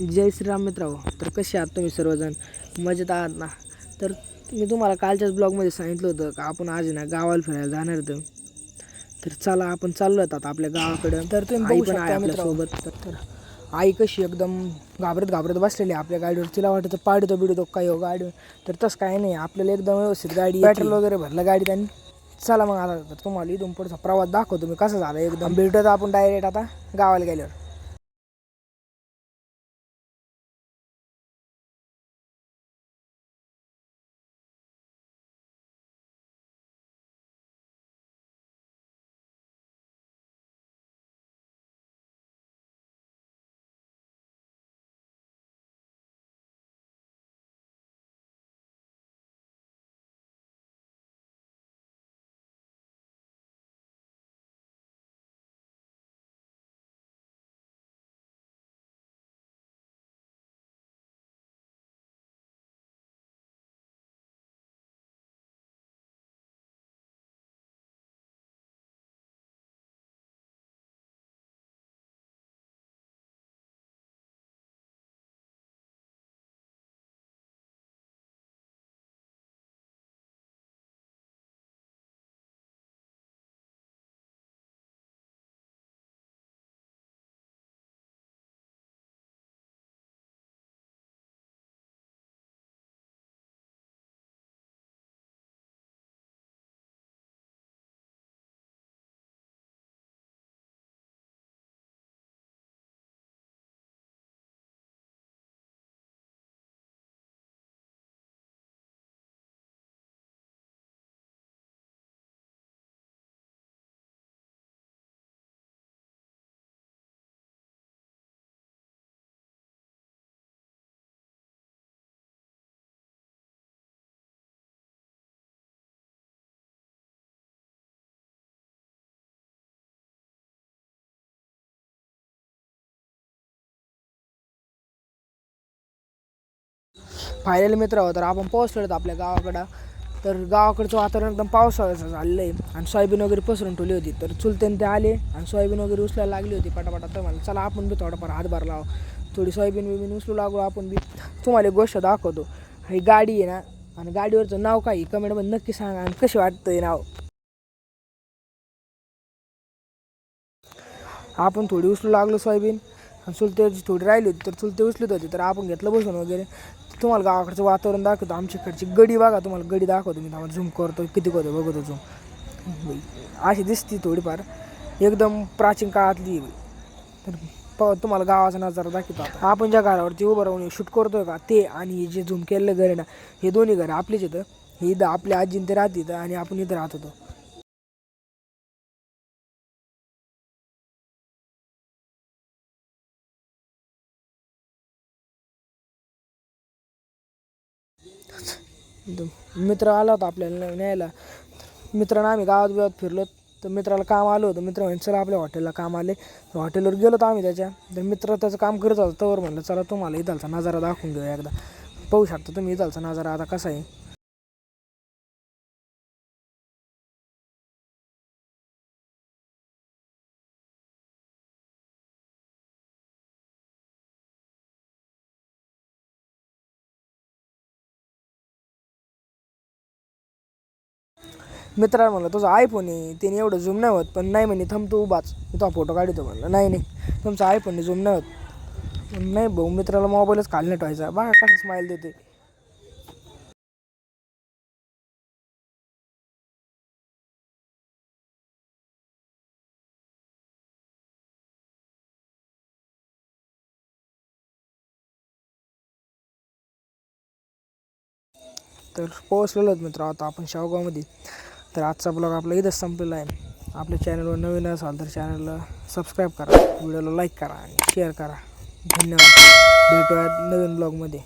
जय श्रीराम मित्रांनो तर कसे आहात तुम्ही सर्वजण? मजेत आहात ना? तर मी तुम्हाला कालच्याच ब्लॉगमध्ये सांगितलं होतं का आपण आज आहे ना गावाला फिरायला जाणार होतं तर चला आपण चाललो आता आपल्या गावाकडं. तर तुम्ही बघू शकता आपल्यासोबत. तर तर आई कशी एकदम घाबरत घाबरत बसलेली आहे आपल्या गाडीवर. तिला वाटतं पाडतो बिडतो काय हो गाडीवर. तर तसं काय नाही आपल्याला एकदम व्यवस्थित गाडी पेट्रोल वगैरे भरलं गाडीत आणि? चला मग आता तर तुम्हाला इथून पुढचा प्रवास दाखवतो मी कसं झालं एकदम. भेटत आपण डायरेक्ट आता गावाला गेल्यावर. फायनल मित्र आहोत. तर आपण पोहोचलो आपल्या गावाकडं. तर गावाकडचं वातावरण एकदम पावसाळ्याचं झालेलं आहे आणि सोयाबीन वगैरे पसरून ठेवली होती. तर चुलतेन ते आले आणि सोयाबीन वगैरे उचलायला लागली होती पटापटा. तर मला चला आपण बी थोडाफार हातभार लाव. थोडी सोयाबीन बिबीन उचलू लागलो आपण बी. तुम्हाला गोष्ट दाखवतो. ही गाडी आहे ना आणि गाडीवरचं नाव काय कमेंटमध्ये नक्की सांगा आणि कशी वाटतं नाव? आपण थोडी उचलू लागलो सोयाबीन. आणि चुलत्याची थोडी राहिली होती तर चुलते उचलत होती तर आपण घेतलं बसून वगैरे. तुम्हाला गावाकडचं वातावरण दाखवतो आमच्याकडची गडी बघा तुम्हाला गडी दाखवतो मी तुम्हाला झूम करतो किती करतो बघतो झूम अशी दिसती थोडीफार एकदम प्राचीन काळातली तर प तुम्हाला गावाचा नजारा दाखवतो आपण ज्या घरावरती उभं राहून शूट करतोय का ते आणि हे जे झूम केलेलं घर आहे ना हे दोन्ही घर आपलेच येतं हे इथं आपल्या आजीन ते राहत इथं आणि आपण इथं राहत होतो. मित्र आला होता आपल्याला न्यायला. मित्रानं आम्ही गावात बिवात फिरलो. तर मित्राला काम आलं होतं. मित्र म्हणजे चला आपल्या हॉटेलला काम आले. तर हॉटेलवर गेलो होतो आम्ही त्याच्या. तर मित्र त्याचं काम करत होता. तर म्हणलं चला तुम्हाला इथालचा नजारा दाखवून घेऊया एकदा. पाहू शकता तुम्ही इथालचा नजारा आता कसा आहे. मित्राला म्हणलं तुझा आयफोन आहे त्याने एवढं झूम नाही होत पण नाही म्हणे थांब तू उभाच मी तुझा फोटो काढतो. म्हणलं नाही नाही तुमचा आयफोनने झूम नाही होत. नाही भाऊ मित्राला मोबाईलच खाली ठेवायचा बा कसं स्माईल देते तर पोहोचलेलो मित्र आता आपण शावगावमध्ये. तर आजचा ब्लॉग आपला इथंच संपलेला आहे. आपल्या चॅनलवर नवीन असाल तर चॅनलला सबस्क्राईब करा. व्हिडिओला लाईक करा आणि शेअर करा. धन्यवाद. भेटूयात नवीन ब्लॉगमध्ये